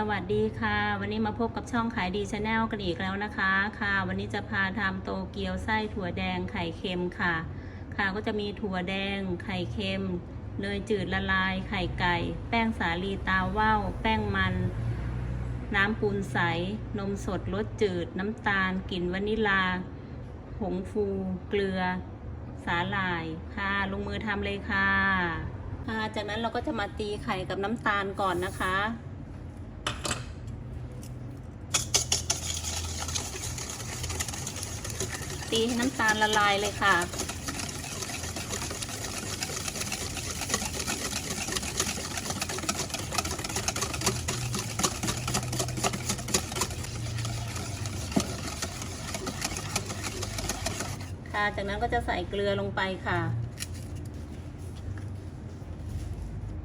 สวัสดีค่ะ วันนี้มาพบกับช่องขายดีชาแนลกันอีกแล้วนะคะค่ะ วันนี้จะพาทำโตเกียวไส้ถั่วแดงไข่เค็มค่ะ ค่ะก็จะมีถั่วแดง ไข่เค็มเนยจืดละลาย ไข่ไก่ แป้งสาลีตาว่าวแป้งมัน น้ำปูนใส นมสดรสจืด น้ำตาลกลิ่นวานิลา ผงฟู เกลือ สาหร่ายค่ะ ลงมือทำเลยค่ะค่ะจากนั้นเราก็จะมาตีไข่กับน้ำตาลก่อนนะคะ ตีให้น้ำตาลละลายเลยค่ะ ค่ะ จากนั้นก็จะใส่เกลือลงไปค่ะ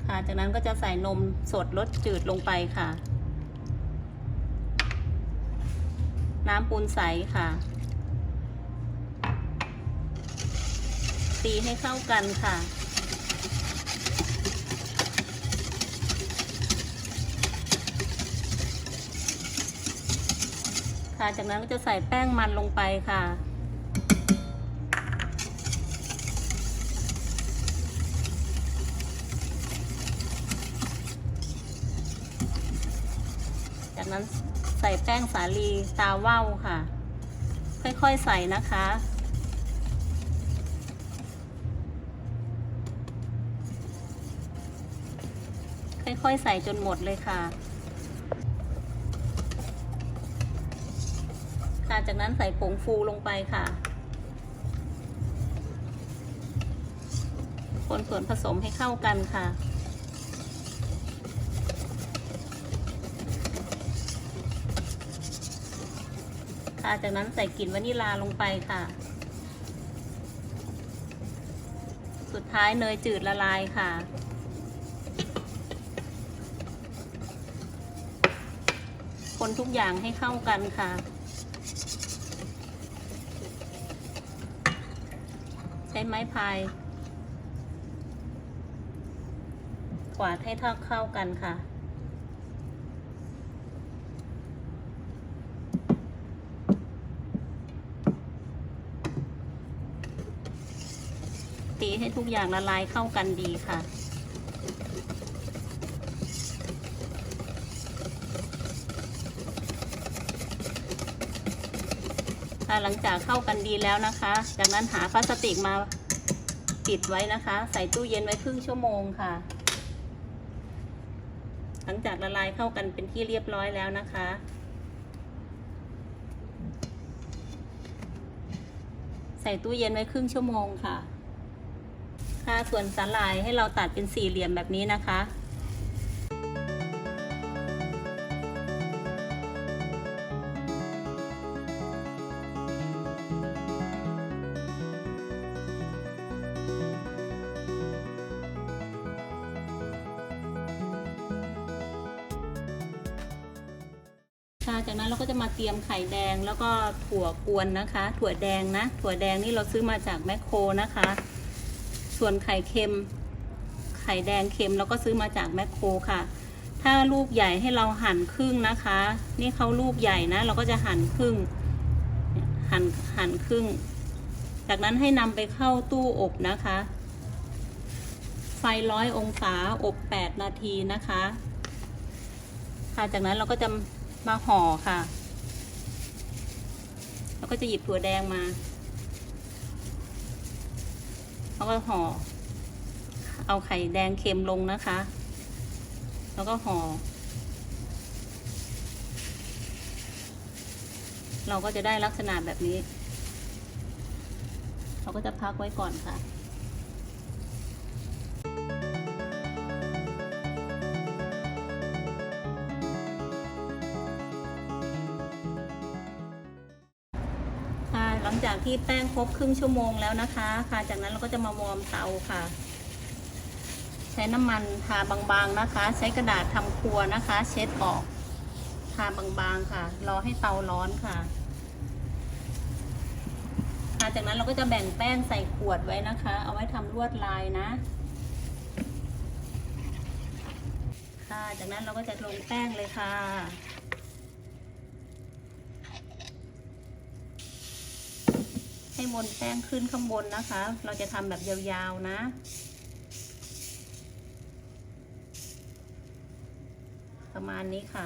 ค่ะ จากนั้นก็จะใส่นมสดรสจืดลงไปค่ะ น้ำปูนใสค่ะ ตีให้เข้ากันค่ะ ค่ะ จากนั้นก็จะใส่แป้งมันลงไปค่ะ จากนั้นใส่แป้งสาลีตาว่าวค่ะ ค่อยๆใส่นะคะ ค่อยๆ ใส่จนหมดเลยค่ะ ค่ะจากนั้นใส่ผงฟูลงไปค่ะ คนส่วนผสมให้เข้ากันค่ะค่ะจากนั้นใส่กลิ่นวานิลาลงไปค่ะ สุดท้ายเนยจืดละลายค่ะ คนทุกอย่างให้เข้ากันค่ะ ใช้ไม้พายกวาดให้เท่าเข้ากันค่ะตีให้ทุกอย่างละลายเข้ากันดีค่ะ หลังจากเข้ากันดีแล้วนะคะ จากนั้นหาพลาสติกมาปิดไว้นะคะ ใส่ตู้เย็นไว้ครึ่งชั่วโมงค่ะ หลังจากละลายเข้ากันเป็นที่เรียบร้อยแล้วนะคะ ใส่ตู้เย็นไว้ครึ่งชั่วโมงค่ะ ค่ะส่วนสาหร่ายให้เราตัดเป็นสี่เหลี่ยมแบบนี้นะคะ ค่ะจากนั้นเราก็จะมาเตรียมไข่แดงแล้วก็ถั่วกวนนะคะ ถั่วแดงนะ ถั่วแดงนี่เราซื้อมาจากแมคโครนะคะ ส่วนไข่เค็ม ไข่แดงเค็มเราก็ซื้อมาจากแมคโครค่ะ ถ้าลูกใหญ่ให้เราหั่นครึ่งนะคะ นี่เขาลูกใหญ่นะ เราก็จะหั่นครึ่ง หั่นหั่นครึ่ง จากนั้นให้นำไปเข้าตู้อบนะคะ ไฟร้อยองศาอบแปดนาทีนะคะ ค่ะจากนั้นเราก็จะ มาห่อค่ะ แล้วก็จะหยิบถั่วแดงมาแล้วก็ห่อ เอาไข่แดงเค็มลงนะคะ แล้วก็ห่อ เราก็จะได้ลักษณะแบบนี้ เราก็จะพักไว้ก่อนค่ะ หลังจากที่แป้งครบครึ่งชั่วโมงแล้วนะคะ ค่ะ จากนั้นเราก็จะมาวอร์มเตาค่ะ ใช้น้ำมันทาบางๆนะคะ ใช้กระดาษทำครัวนะคะ เช็ดออกทาบางๆค่ะ รอให้เตาร้อนค่ะ ค่ะ จากนั้นเราก็จะแบ่งแป้งใส่ขวดไว้นะคะ เอาไว้ทำลวดลายนะ ค่ะค่ะจากนั้นเราก็จะลงแป้งเลยค่ะ ให้มนแป้งขึ้นข้างบนนะคะ เราจะทำแบบยาวๆนะประมาณนี้ค่ะ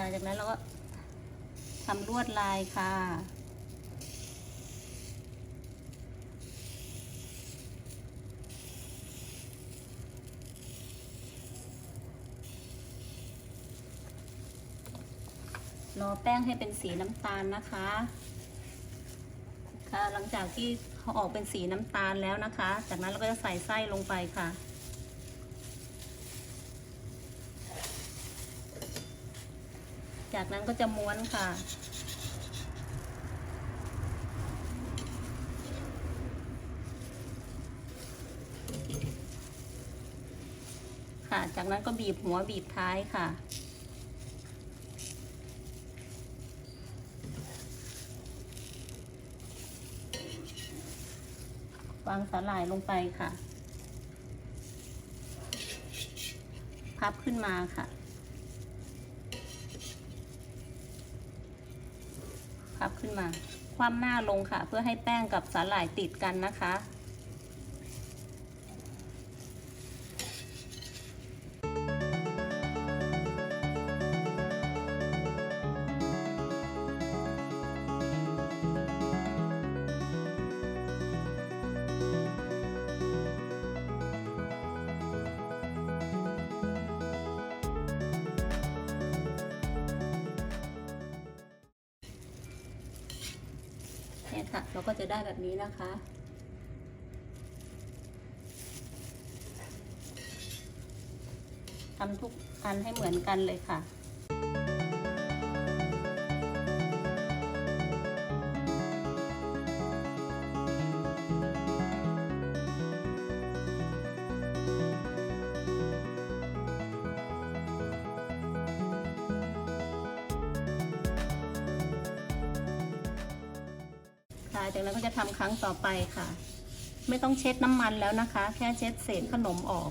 อ่าจากนั้นเราก็ทำลวดลายค่ะรอแป้งให้เป็นสีน้ำตาลนะคะ ค่ะ หลังจากที่เขาออกเป็นสีน้ำตาลแล้วนะคะ จากนั้นเราก็จะใส่ไส้ลงไปค่ะ จากนั้นก็จะม้วนค่ะ ค่ะ จากนั้นก็บีบหัวบีบท้ายค่ะวางสาหร่ายลงไปค่ะ พับขึ้นมาค่ะ พับ ขึ้นมา คว่ำหน้าลงค่ะ เพื่อให้แป้งกับสาหร่ายติดกันนะคะ เนี่ยค่ะเราก็จะได้แบบนี้นะคะ ทำทุกอันให้เหมือนกันเลยค่ะ ค่ะจากนั้นก็จะทำครั้งต่อไปค่ะ ไม่ต้องเช็ดน้ำมันแล้วนะคะ แค่เช็ดเศษขนมออก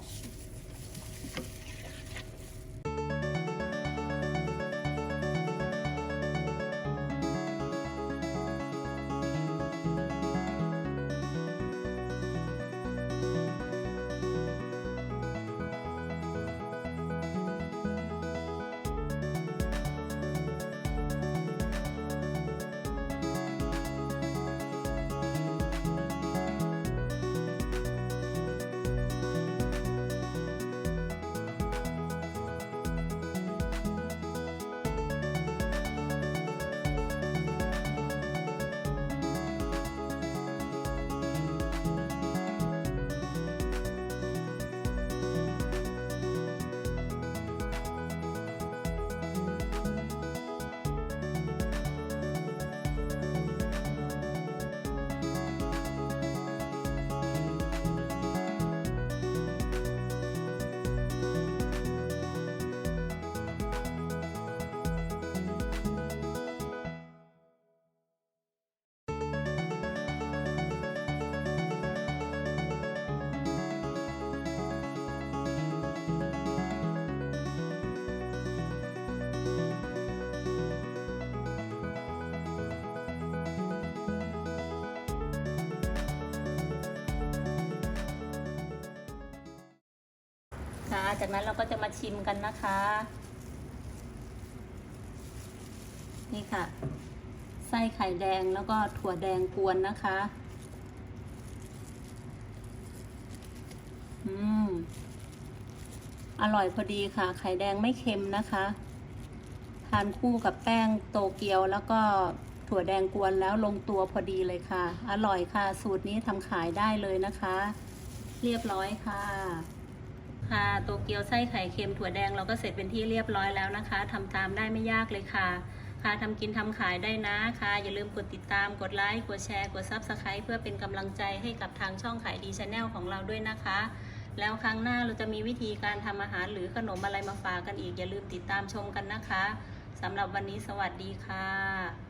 คะ จากนั้นเราก็จะมาชิมกันนะคะ นี่ค่ะ ไส้ไข่แดงแล้วก็ถั่วแดงกวนนะคะ อืม อร่อยพอดีค่ะ ไข่แดงไม่เค็มนะคะ ทานคู่กับแป้งโตเกียวแล้วก็ถั่วแดงกวนแล้วลงตัวพอดีเลยค่ะ อร่อยค่ะ สูตรนี้ทำขายได้เลยนะคะ เรียบร้อยค่ะ ค่ะโตเกียวไส้ไข่เค็มถั่วแดงเราก็เสร็จเป็นที่เรียบร้อยแล้วนะคะทำตามได้ไม่ยากเลยค่ะ ค่ะทำกินทำขายได้นะค่ะ อย่าลืมกดติดตามกดไลค์กดแชร์กด Subscribe เพื่อเป็นกำลังใจให้กับทางช่องขายดีชาแนลของเราด้วยนะคะ แล้วครั้งหน้าเราจะมีวิธีการทำอาหารหรือขนมอะไรมาฝากกันอีก อย่าลืมติดตามชมกันนะคะสำหรับวันนี้สวัสดีค่ะ